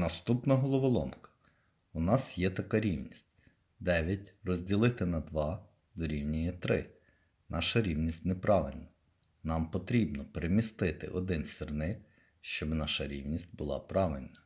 Наступна головоломка. У нас є така рівність. 9 розділити на 2 дорівнює 3. Наша рівність неправильна. Нам потрібно перемістити один сірник, щоб наша рівність була правильна.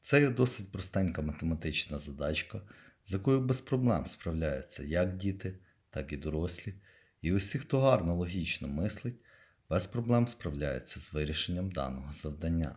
Це є досить простенька математична задачка, з якою без проблем справляються як діти, так і дорослі, і усі, хто гарно логічно мислить, без проблем справляються з вирішенням даного завдання.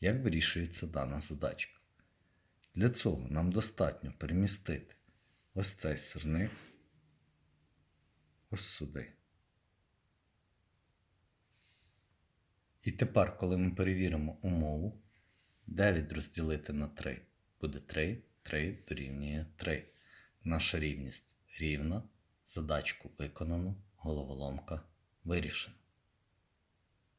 Як вирішується дана задачка? Для цього нам достатньо перемістити ось цей сирник ось сюди. І тепер, коли ми перевіримо умову, 9 розділити на 3 буде 3, 3 дорівнює 3. Наша рівність рівна, задачку виконано, головоломка вирішена.